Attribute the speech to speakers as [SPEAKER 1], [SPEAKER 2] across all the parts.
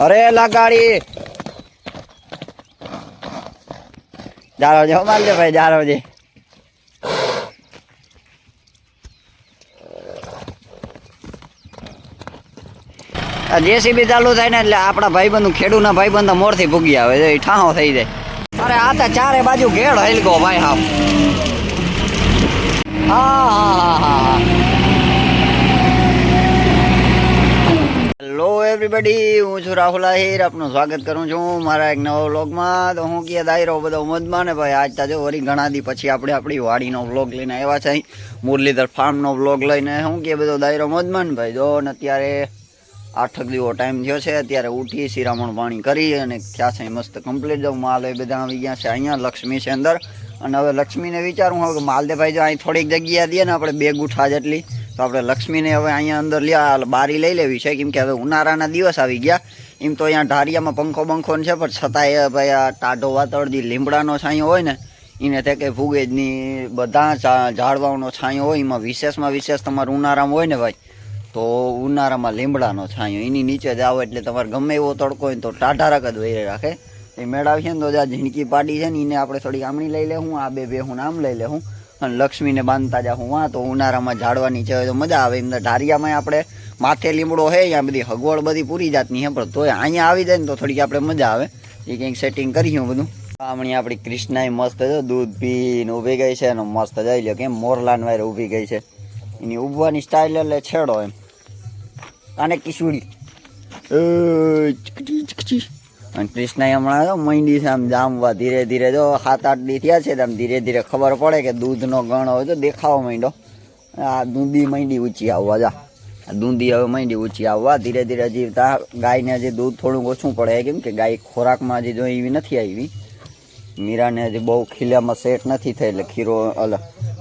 [SPEAKER 1] અરે લગાડી જાળવજે જે માલ ભાઈ જાળવજે જેસીબી ચાલુ થાય ને એટલે આપણા ભાઈબંધ ખેડૂના ભાઈબંધ મોરથી ભૂગી આવે એ ઠાહો થઈ જાય. અરે આ તો ચારે બાજુ ઘેડ હલકો ભાઈ હા હા હા હા હેલો એવરીબડી હું છું રાહુલ આહિર, આપનું સ્વાગત કરું છું મારા એક નવા વ્લોગમાં. તો હું કહે દાયરો બધો મોજમાં ને ભાઈ, આજ તાજો વળી ઘણા દી પછી આપણે આપણી વાડીનો વ્લોગ લઈને આવ્યા છે મુરલીધર ફાર્મનો વ્લોગ લઈને. હું કે બધો દાયરો મોજમાં ને ભાઈ? જો ને અત્યારે આઠક દિવસો ટાઈમ થયો છે. અત્યારે ઉઠી, શિરામણ પાણી કરી અને થયા છે મસ્ત કમ્પ્લીટ જાઉં માલ એ બધા આવી ગયા છે અહીંયા, લક્ષ્મી છે અંદર. અને હવે લક્ષ્મીને વિચારું હવે માલદેભાઈ જો અહીં થોડીક જગ્યા દઈએ ને આપણે બે ગુઠા જેટલી. તો આપણે લક્ષ્મીને હવે અહીંયા અંદર લ્યા બારી લઈ લેવી છે. કેમ કે હવે ઉનાળાના દિવસ આવી ગયા. એમ તો અહીંયા ઢારિયામાં પંખો બંખો છે, પણ છતાંય ભાઈ આ ટાઢો વાતળ જે લીમડાનો છાંયો હોય ને, એને તે કંઈ જ નહીં બધા ઝાડવાનો છાંયો હોય, એમાં વિશેષમાં વિશેષ તમારે ઉનાળામાં હોય ને ભાઈ, તો ઉનાળામાં લીમડાનો છાંયો. એની નીચે જાઓ એટલે તમારે ગમે એવો તડકો હોય તો ટાઢારક જ વહી રાખે. એ મેળાવશે ને તો જ્યાં ઝીણકી પાડી છે ને, એને આપણે થોડી આમણી લઈ લેવું આ બે બે હું આમ લઈ લેવું અને લક્ષ્મીને બાંધતા જાઉં હું તો ઉનાળામાં ઝાડવાની છે, તો મજા આવે. એમને ઢારિયામાં આપણે માથે લીમડો છે અહીંયા બધી હગવડ બધી પૂરી જાતની હે, પણ તોય અહીંયા આવી જાય ને તો થોડીક આપણે મજા આવે. એ કંઈક સેટિંગ કર્યું બધું. આમણી આપણી કૃષ્ણાએ મસ્ત છે, દૂધ પીને ઊભી ગઈ છે અને મસ્ત જઈ લ્યો કેમ મોરલાન વાયર ઊભી ગઈ છે. એની ઊભવાની સ્ટાઇલ એટલે છેડો એમ. ચીકચી ચીકચી. અને કૃષ્ણએ હમણાં તો મંડી છે આમ જામવા ધીરે ધીરે જો સાત, આઠ દી થયા છે આમ ધીરે ધીરે ખબર પડે કે દૂધનો ગણ હોય તો દેખાવો માંડ્યો. આ દૂધી મંડી ઊંચી આવવા જા. આ દૂધી હવે મંડી ઊંચી આવવા ધીરે ધીરે હજી ગાયને હજી દૂધ થોડુંક ઓછું પડે. કેમ કે ગાય ખોરાકમાં હજી જો એવી નથી આવી. મીરાને હજી બહુ ખીલામાં સેટ નથી થઈ એટલે ખીરો અલ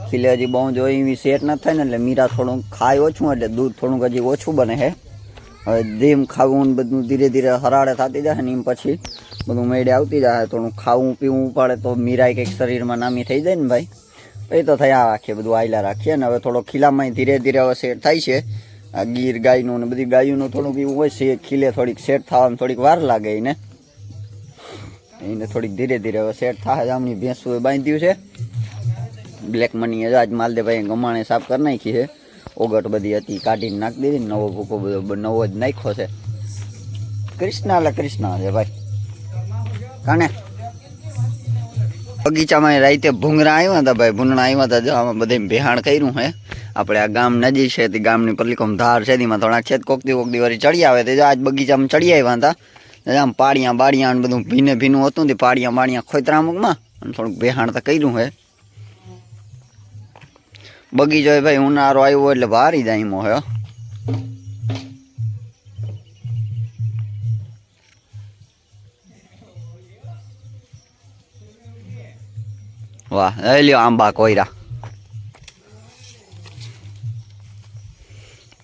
[SPEAKER 1] ખીલે હજી બહુ જો એવી સેટ નથી થાય ને એટલે મીરા થોડુંક ખાય ઓછું એટલે દૂધ થોડુંક હજી ઓછું બને છે હવે જેમ ખાવું બધું ધીરે ધીરે હરાડે થતી જાય ને એમ પછી બધું મેળે આવતી જાય. થોડું ખાવું પીવું પડે તો મીરાય કંઈક શરીરમાં નામી થઈ જાય ને ભાઈ. એ તો થયા રાખીએ બધું આયલા રાખીએ ને હવે થોડો ખીલામાં ધીરે ધીરે હવે સેટ થાય છે. આ ગીર ગાયનું ને બધી ગાયોનું થોડુંક એવું હોય છે, ખીલે થોડીક સેટ થવામાં થોડીક વાર લાગે એને. એને થોડીક ધીરે ધીરે હવે સેટ થાય. જામની ભેંસું બાંધ્યું છે. બ્લેક મની આજ માલદેભાઈ ગમાણે સાફ કરી નાખી છે. ઓગટ બધી હતી, કાઢીને નાખી દીધી નવો ભૂકો બધો નવો જ નાખ્યો છે. કૃષ્ણ એટલે કૃષ્ણ છે ભાઈ. કાને? બગીચામાં રાતે ભૂંગરા આવ્યા હતા ભાઈ ભૂંગણા આવ્યા હતા જો આમાં બધે બેહાણ કર્યું હે. આપણે આ ગામ નજીક છે, તે ગામની પલ્લીકોમ ધાર છે, તેમાં થોડાક છે કોકતી કોકતી વારી ચડી આવે. તે જો આજ બગીચામાં ચડી આવ્યા હતા. આમ પાડિયા બાડિયા બધું ભીને ભીનું હતું તે પાડિયા બાડિયા ખોતરા અમુકમાં અને થોડુંક ભેહાણ તો કર્યું હે. બગીચો ભાઈ ઉનાળો આવ્યો એટલે ભારી દાઈમો હે. વાહ, લઈ લ્યો આંબા કોયરા.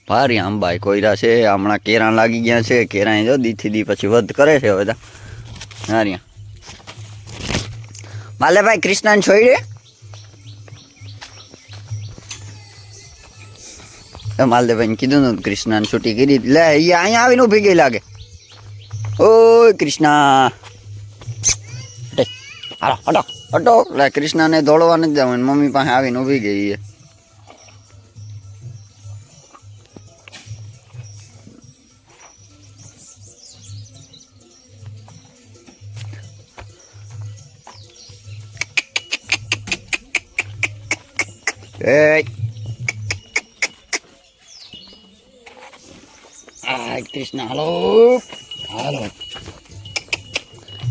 [SPEAKER 1] ભારી આંબા કોયરા છે, હમણાં કેરા લાગી ગયા છે, કેરા જો દીથી દી પછી વધ કરે છે બધા હારિયા માલે ભાઈ, કૃષ્ણાને છોડી માલદેવભાઈને કીધું ને કૃષ્ણાને છૂટી કરી. લે એ અહીંયા આવીને ઊભી ગઈ લાગે. ઓય, કૃષ્ણા. હટો. લે, કૃષ્ણાને દોડવા નથી જવાનું મમ્મી પાસે આવીને ઊભી ગઈ એ એ આ કૃષ્ણ, હાલો. હાલો.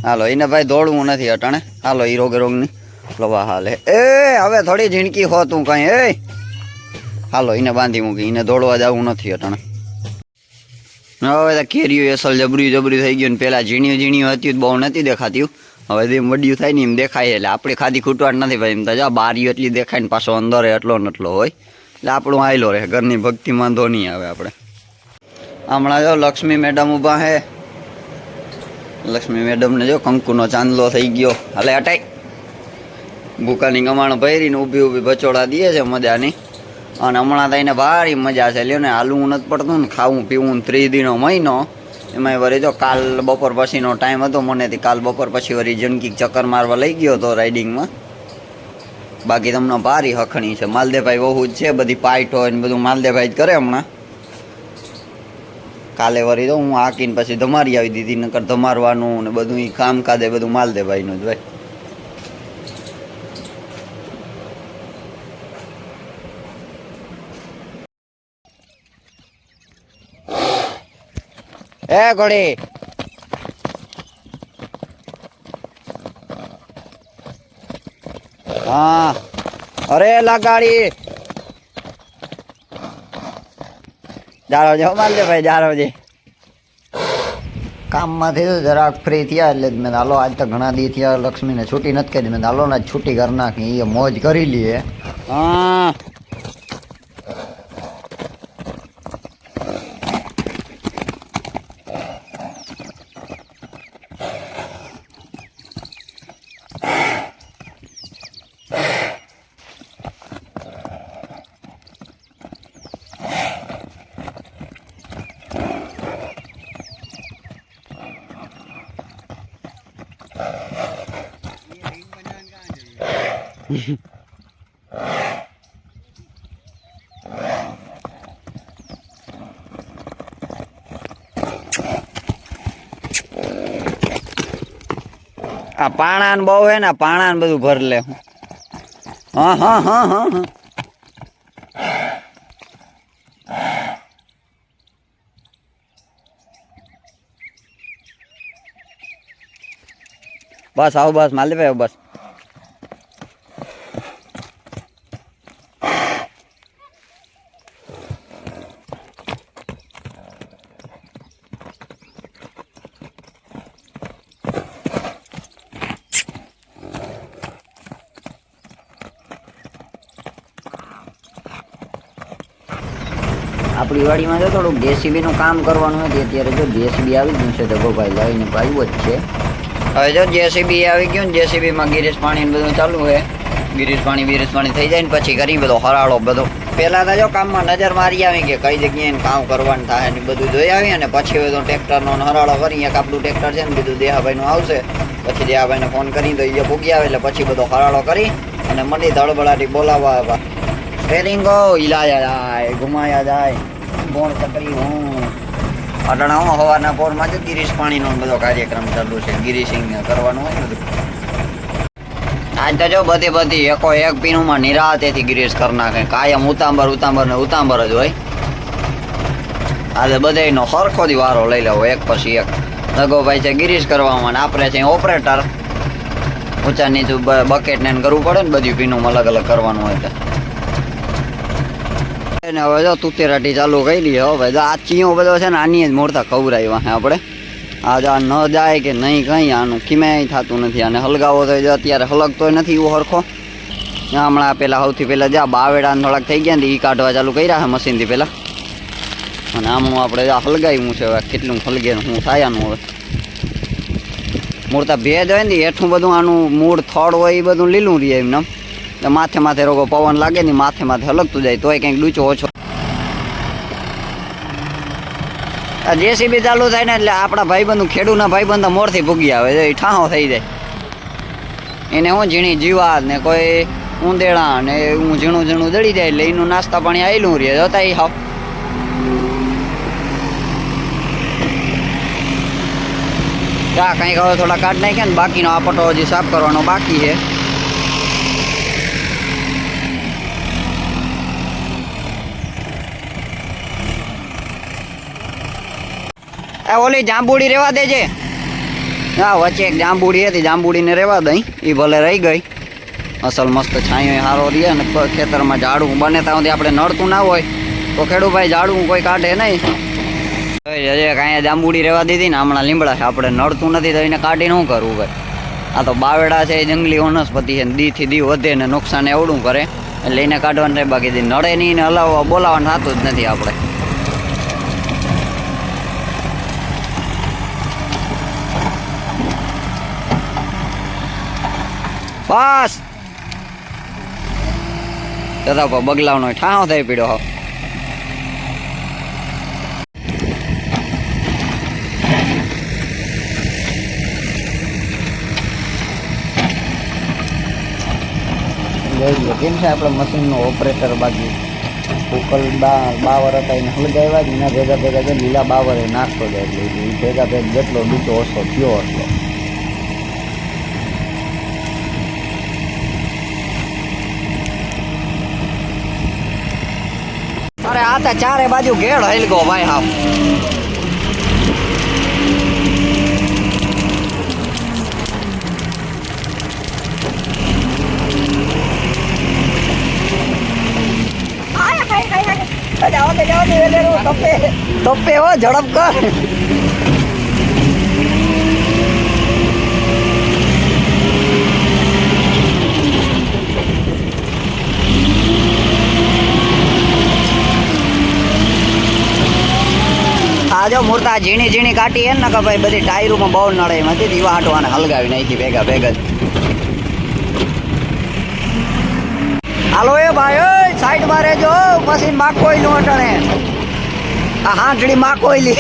[SPEAKER 1] હાલો એને ભાઈ દોડવું નથી અટાણે. હાલો, ઈ રોગ રોગની. લવા હાલે. એ, હવે થોડી ઝીણકી હો તું કઈ, એ. હાલો એને બાંધી મૂકી. એને દોડવા જવું નથી અટાણે. હવે તો કેરીઓ અસલ જબરી જબરી થઈ ગયું પેલા ઝીણ્યું ઝીણ્યું હતું બહુ નથી દેખાતી હવે જેમ મડ્યું થાય ને એમ દેખાય એટલે આપણે ખાધી ખૂટવાડ નથી ભાઈ. એમ તો જા બારીઓ એટલી દેખાય ને પાછો અંદર એટલો ને એટલો હોય. એટલે આપણું આયલો રહે. ઘરની ભક્તિ વાંધો નહીં આવે આપણે. હમણાં જો લક્ષ્મી મેડમ ઊભા હે. લક્ષ્મી મેડમને જો કંકુનો ચાંદલો થઈ ગયો. હાલે હટાઈ ભૂકાની ગમાણ ભરીને ઊભી ઊભી બચોડા દે છે મજાની. અને હમણાં તો એને ભારી મજા છે. લ્યો ને, હાલવું નથી પડતું ને, ખાવું પીવું ત્રીસ દિનો મહિનો. એમાં વળી જો કાલ બપોર પછીનો ટાઈમ હતો મનેથી કાલ બપોર પછી વળી જનકી ચક્કર મારવા લઈ ગયો હતો રાઇડિંગમાં બાકી તમને ભારી હખણી છે. માલદેભાઈ બહુ જ છે, બધી પાઇટ હોય ને બધું માલદેભાઈ જ કરે હમણાં. કાલે વરી તો હું હાકીને પછી ધમારી આવી દીધી, નકર ધમારવાનું ને બધું કામ કાદે બધું માલદેભાઈનું જ ભાઈ. એ ઘોડી હા. અરે લગાડી. જારો જો માનજો ભાઈ જારો જે. કામમાંથી તો જરાક ફ્રી થયા એટલે જ મેં હાલો આજ તો ઘણા દી થયા લક્ષ્મીને છૂટી નથી કરી. મેં હાલો ને છૂટી કરી નાખી. એ મોજ કરી લઈએ હા. આ પાણા ને બહુ હે ને પાણા ને બધું ભર લે હા. હા હા હા હા બસ, આવો બસ માલદીભાઈ બસ. આપણી વાડીમાં જો થોડુંક જેસીબીનું કામ કરવાનું હતું. અત્યારે જો જેસીબી આવી ગયું છે. ધગોભાઈ લાવીને આવ્યું જ છે. હવે જો જેસીબી આવી ગયું ને જેસીબીમાં ગિરીશ પાણી બધું ચાલુ હોય ગિરીશ પાણી બિરીશ પાણી થઈ જાય ને પછી કરી બધો હરાળો બધો. પહેલાં તો જો કામમાં નજર મારી આવી કે કઈ જગ્યાએ કામ કરવાનું થાય ને બધું જોઈ આવી અને પછી તો ટ્રેક્ટરનો હરાળો કરી, એક આપણું ટ્રેક્ટર છે ને બીજું દેહાભાઈનું આવશે. પછી દેહાભાઈને ફોન કરી તો એ ભૂગી આવે એટલે પછી બધો હરાળો કરી અને મંડી ધડબડાટી બોલાવવા આવ્યા. સ્ટેરિંગો હિલાયા જાય, ઘુમાયા જાય. બોણ ચકરી હું અટાણા હું સવારના પોરમાં જ ગિરીશ પાણીનો બધો કાર્યક્રમ ચાલુ છે. ગિરીશિંગ કરવાનું હોય બધું. આજ તો જો બધી બધી એકો એક પીણુંમાં નિરાતેથી ગિરીશ કરી નાખે. કાયમ ઉતાંબર ઉતાંબર ને ઉતાંબર જ હોય. આજે બધાયનો સરખો દી વારો લઈ લેવો, એક પછી એક. દગોભાઈ છે ગિરીશ કરવામાં આપણે છે ઓપરેટર ઊંચા નીચું બકેટ ને કરવું પડે ને બધું પીણું અલગ અલગ કરવાનું હોય તો. ને હવે જો તુતેરાટી ચાલુ કરી હવે જો આ ચીયો બધો છે ને આની જ મોડતા ખવડાવ્યા હે આપણે. આ જો આ ન જાય કે નહીં કંઈ, આનું કિમેય થતું નથી. અને હલગાવો તો જો અત્યારે હલગતો નથી એવો હરખો. હમણાં પેલા સૌથી પહેલાં જ્યાં બાવેડા થોડાક થઈ ગયા ને એ કાઢવા ચાલુ કર્યા છે મશીનથી પહેલાં. અને આમનું આપણે હલગાવ્યું છે હવે કેટલું હલગે હું થાય હવે. મૂળતા ભેજ હોય ને હેઠું બધું આનું મૂળ થડ હોય એ બધું લીલું રહે એમને એટલે માથે માથે રોગો પવન લાગે ને માથે માથે હલકતું જાય તોય કંઈક ડૂચો ઓછો. જેસીબી ચાલુ થાય ને એટલે આપણા ભાઈબંધુ ખેડૂના ભાઈબંધ મોરથી ભૂગી આવે એ ઠાહો થઈ જાય. એને હું ઝીણી જીવાત ને કોઈ ઉંદેડા ને હું ઝીણું ઝીણું દળી જાય એટલે એનું નાસ્તા પાણી આવેલું રહે, જતા એ હાવ. ચા કંઈક હવે થોડા કાઢ નાખ્યા ને બાકીનો આ પટો હજી સાફ કરવાનો બાકી છે. એ ઓલી જાંબુડી રેવા દેજે. હા વચ્ચે એક જાંબુડી હતી, જાંબુડીને રેવા દઈ. એ ભલે રહી ગઈ. અસલ મસ્ત છાંયો સારો રહે અને ખેતરમાં ઝાડું બને ત્યાં સુધી આપણે નડતું ના હોય. તો ખેડૂભાઈ ઝાડવું કોઈ કાઢે નહીં. હજે કાંઈ જાંબુડી રેવા દીધી ને હમણાં લીમડા છે. આપણે નડતું નથી તો એને કાઢીને શું કરવું ભાઈ? આ તો બાવેડા છે, એ જંગલી વનસ્પતિ છે દીથી દી વધે ને નુકસાન એવડું કરે. એટલે એને કાઢવાનું બાકી નડે નહીં ને હલાવવા બોલાવવાનું થતું જ નથી આપણે. બસ દાદા પર બગલાવનો ઠાહો થઈ પીડ્યો હો. કેમ છે આપણે મશીન નો ઓપરેટર બાકી ઉકલ બા, બાવર હતા એને હળગાવ્યા જ એના ભેગા ભેગા લીલા બાવરે નાખતો જાય એટલે ભેગા ભેગ જેટલો ડૂચો ઓછો થયો એટલો અરે આ તો ચારે બાજુ ઘેડ હલગો ભાઈ હા તપે હો ઝડપ કર. આ જો મૂર્તા ઝીણી ઝીણી કાઢી એમ ને કે ભાઈ બધી ટાયરોમાં બહુ નડે એમાંથી દીવા હાટવાને હલગાવી નાખી ભેગા ભેગા હાલો એ ભાઈ, ઓય સાઈડમાં રહેજો મશીન માકોઈ નું અટણે. આ હાંઠડી માકોઈ લી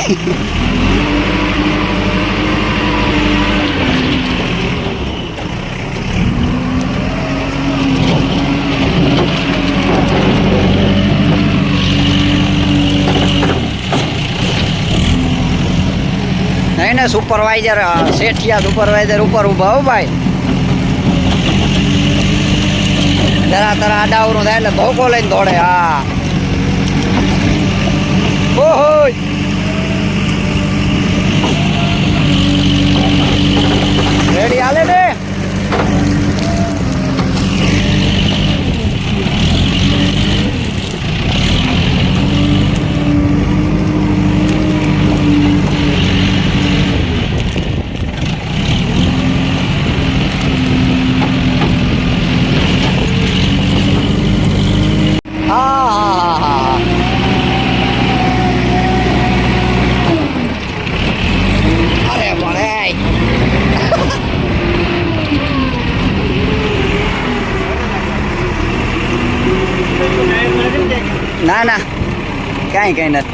[SPEAKER 1] નહીં ને સુપરવાઇઝર શેઠિયા સુપરવાઇઝર ઉપર ઊભા હો ભાઈ. જરા તરા આડાવરું થાય એટલે ધોકો લઈને દોડે, હા ઓહો રેડી હાલે ને હા હા હા હા અરે મળે ના ના કાંઈ કાંઈ નથી